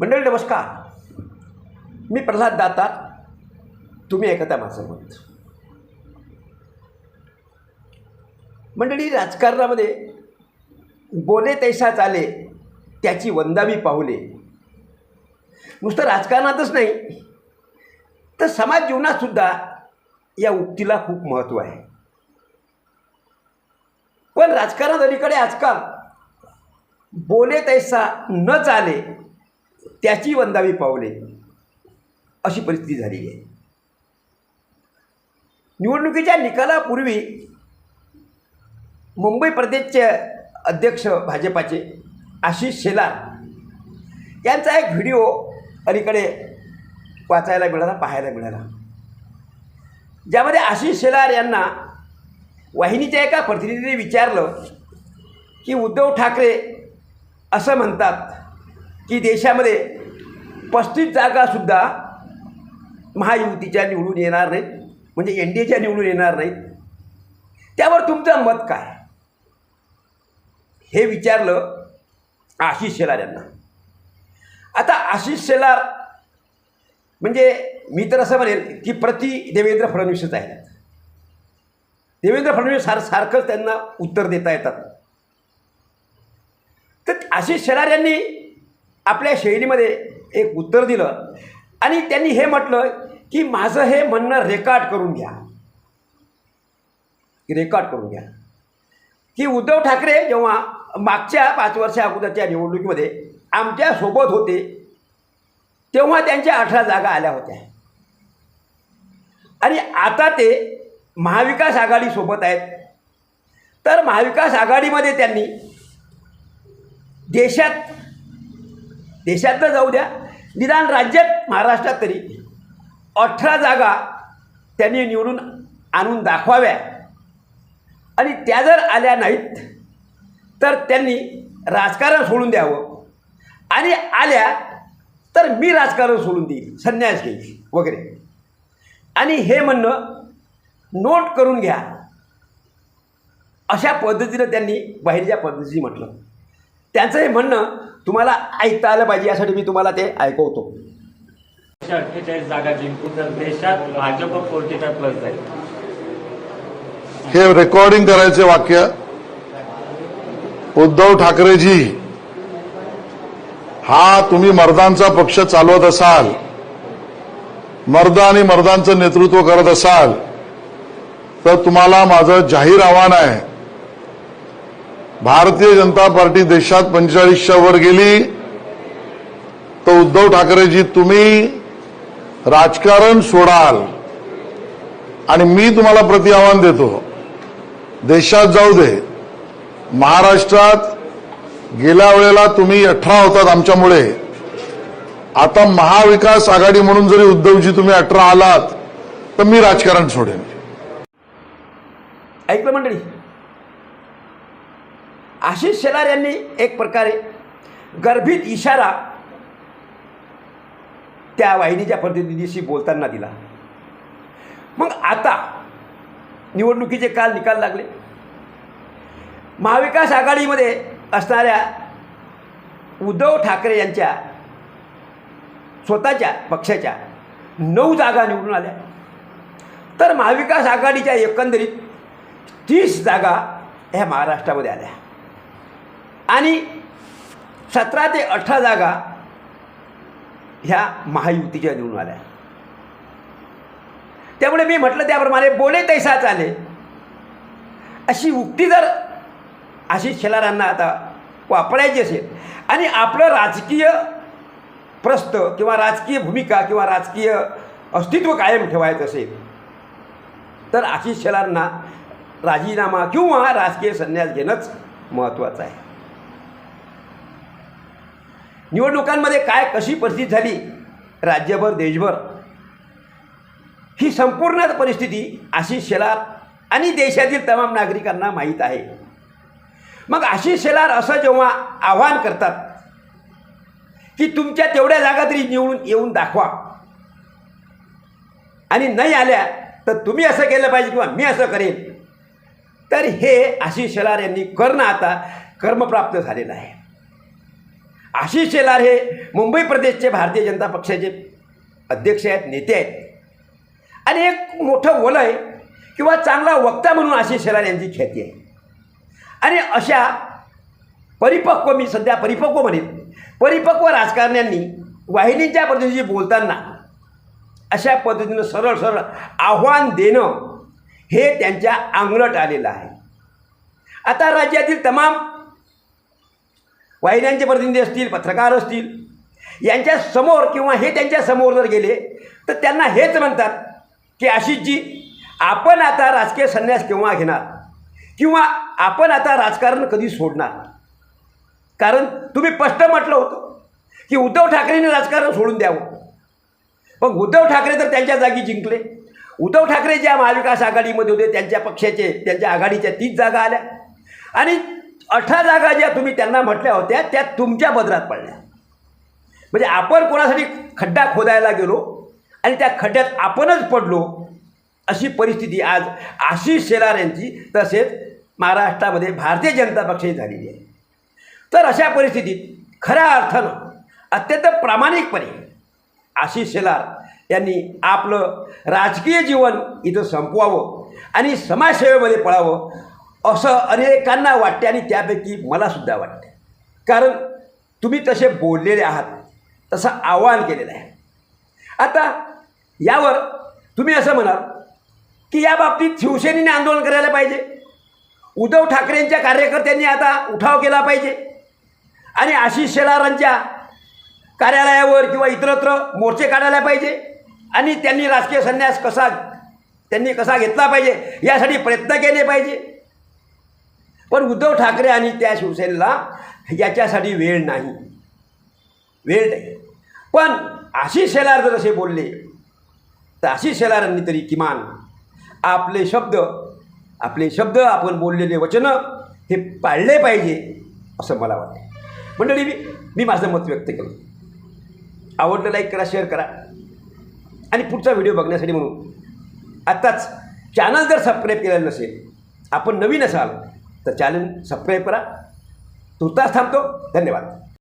मंडळी नमस्कार. मी प्रल्हाद दातार. तुम्ही ऐकता माझं मत. मंडळी राजकारणामध्ये बोले तैसा चाले त्याची वंदावी पाहुले. नुसतं राजकारणातच नाही तर समाज जीवनातसुद्धा या उक्तीला खूप महत्त्व आहे. पण राजकारणात अलीकडे आजकाल बोले तैसा न चाले त्याची वंदावी पावले. अशी परिस्थिती झालेली आहे. निवडणुकीच्या निकालापूर्वी मुंबई प्रदेशचे अध्यक्ष भाजपाचे आशिष शेलार यांचा एक व्हिडिओ अलीकडे वाचायला मिळाला पाहायला मिळाला. ज्यामध्ये आशिष शेलार यांना वाहिनीच्या एका प्रतिनिधीने विचारलं की उद्धव ठाकरे असं म्हणतात की देशामध्ये पस्तीस जागासुद्धा महायुतीच्या निवडून येणार नाहीत म्हणजे एन डी एच्या निवडून येणार नाहीत. त्यावर तुमचं मत काय? हे विचारलं आशिष शेलार यांना. आता आशिष शेलार म्हणजे मी तर असं म्हणेल की प्रति देवेंद्र फडणवीसच आहेत. देवेंद्र फडणवीस सार सारखंच त्यांना उत्तर देता येतात. तर आशिष शेलार यांनी आपल्या शैलीमध्ये एक उत्तर दिलं. आणि त्यांनी हे म्हटलं की माझं हे म्हणणं रेकॉर्ड करून घ्या. रेकॉर्ड करून घ्या. की उद्धव ठाकरे जेव्हा मागच्या पाच वर्षा अगोदरच्या निवडणुकीमध्ये आमच्यासोबत होते तेव्हा त्यांच्या अठरा जागा आल्या होत्या. आणि आता ते महाविकास आघाडीसोबत आहेत. तर महाविकास आघाडीमध्ये त्यांनी देशात देशात जाऊ द्या. निदान राज्यात महाराष्ट्रात तरी अठरा जागा त्यांनी निवडून आणून दाखवाव्या. आणि त्या जर आल्या नाहीत तर त्यांनी राजकारण सोडून द्यावं. आणि आल्या तर मी राजकारण सोडून देईल संन्यास घेईल वगैरे. आणि हे म्हणणं नोट करून घ्या. अशा पद्धतीनं त्यांनी बाहेरच्या पद्धतीने म्हटलं. त्यांचं हे म्हणणं तुम्हाला ऐकता आलं पाहिजे यासाठी मी तुम्हाला ते ऐकवतो. एकशे अठ्ठेचाळीस जागा जिंकून तर देशात भाजप फोर्टी फाय प्लस जाईल हे रेकॉर्डिंग करायचे वाक्य. उद्धव ठाकरेजी हा तुम्ही मर्दांचा पक्ष चालवत असाल मर्द आणि मर्दांचं नेतृत्व करत असाल तर तुम्हाला माझं जाहीर आव्हान आहे. भारतीय जनता पार्टी देशात पंचेचाळीसच्या वर गेली. तर उद्धव ठाकरेजी तुम्ही राजकारण सोडाल. आणि मी तुम्हाला प्रति आव्हान देतो देशात जाऊ दे. महाराष्ट्रात गेल्या वेळेला तुम्ही अठरा होतात आमच्यामुळे. आता महाविकास आघाडी म्हणून जरी उद्धवजी तुम्ही अठरा आलात तर मी राजकारण सोडेन. ऐकलं मंडळी? आशिष शेलार यांनी एक प्रकारे गर्भित इशारा त्या वाहिनीच्या प्रतिनिधीशी बोलताना दिला. मग आता निवडणुकीचे काल निकाल लागले. महाविकास आघाडीमध्ये असणाऱ्या उद्धव ठाकरे यांच्या स्वतःच्या पक्षाच्या नऊ जागा निवडून आल्या. तर महाविकास आघाडीच्या एकंदरीत तीस जागा ह्या महाराष्ट्रामध्ये आल्या. आणि सतरा ते अठरा जागा ह्या महायुतीच्या निवडून आल्या. त्यामुळे मी म्हटलं त्याप्रमाणे बोले तैसा चाले. अशी उक्ती जर आशिष शेलारांना आता वापरायची असेल आणि आपलं राजकीय प्रस्त किंवा राजकीय भूमिका किंवा राजकीय अस्तित्व कायम ठेवायचं असेल तर आशिष शेलारांना राजीनामा किंवा राजकीय संन्यास घेणंच महत्त्वाचं आहे. निवडणुकांमध्ये काय कशी परिस्थिती झाली? राज्यभर देशभर. ही संपूर्ण परिस्थिती आशिष शेलार आणि देशातील तमाम नागरिकांना माहीत आहे. मग आशिष शेलार असं जेव्हा आव्हान करतात की तुमच्या तेवढ्या जागा तरी निवडून येऊन दाखवा. आणि नाही आल्या तर तुम्ही असं केलं पाहिजे किंवा मी असं करेन. तर हे आशिष शेलार यांनी करणं आता कर्मप्राप्त झालेलं आहे. आशिष शेलार हे मुंबई प्रदेशचे भारतीय जनता पक्षाचे अध्यक्ष आहेत नेते आहेत. आणि एक मोठं वलय किंवा चांगला वक्ता म्हणून आशिष शेलार यांची ख्याती आहे. आणि अशा परिपक्व मी सध्या परिपक्व म्हणेन परिपक्व राजकारण्यांनी वाहिनीच्या पद्धतीशी बोलताना अशा पद्धतीनं सरळ सरळ आव्हान देणं हे त्यांच्या आंगलट आलेलं आहे. आता राज्यातील तमाम वाहिन्यांचे प्रतिनिधी असतील पत्रकार असतील यांच्या समोर किंवा हे त्यांच्यासमोर जर गेले तर त्यांना हेच म्हणतात की आशिषजी आपण आता राजकीय संन्यास केव्हा घेणार? किंवा आपण आता राजकारण कधी सोडणार? कारण तुम्ही स्पष्ट म्हटलं होतं की उद्धव ठाकरेंनी राजकारण सोडून द्यावं. मग उद्धव ठाकरे तर त्यांच्या जागी जिंकले. उद्धव ठाकरे ज्या महाविकास आघाडीमध्ये होते त्यांच्या पक्षाचे त्यांच्या आघाडीच्या तीच जागा आल्या. आणि अठरा जागा ज्या तुम्ही त्यांना म्हटल्या होत्या त्या तुमच्या बदलात पडल्या. म्हणजे आपण कोणासाठी खड्डा खोदायला गेलो आणि त्या खड्ड्यात आपणच पडलो अशी परिस्थिती आज आशिष शेलार यांची तसेच महाराष्ट्रामध्ये भारतीय जनता पक्षाची झालेली आहे. तर अशा परिस्थितीत खऱ्या अर्थानं अत्यंत प्रामाणिकपणे आशिष शेलार यांनी आपलं राजकीय जीवन इथं संपवावं आणि समाजसेवेमध्ये पळावं असं अनेकांना वाटते आणि त्यापैकी मलासुद्धा वाटते. कारण तुम्ही तसे बोललेले आहात तसं आवाहन केलेलं आहे. आता यावर तुम्ही असं म्हणाल की या बाबतीत शिवसेनेने आंदोलन करायला पाहिजे. उद्धव ठाकरेंच्या कार्यकर्त्यांनी आता उठाव केला पाहिजे. आणि आशिष शेलारांच्या कार्यालयावर किंवा इतरत्र मोर्चे काढायला पाहिजे. आणि त्यांनी राजकीय संन्यास कसा त्यांनी कसा घेतला पाहिजे यासाठी प्रयत्न केले पाहिजे. पण उद्धव ठाकरे आणि त्या शिवसेनेला याच्यासाठी वेळ नाही. वेळ नाही. पण आशिष शेलार जर असे बोलले तर आशिष शेलारांनी तरी किमान आपले शब्द आपले शब्द आपण बोललेले वचनं हे पाळले पाहिजे असं मला वाटते. मंडळी मी मी माझं मत व्यक्त केलं. आवडलं लाईक करा शेअर करा. आणि पुढचा व्हिडिओ बघण्यासाठी म्हणून आत्ताच चॅनल जर सबस्क्राईब केलेलं नसेल आपण नवीन असाल तर चॅनल सबस्क्राईब करा. तुर्तास थांबतो. धन्यवाद.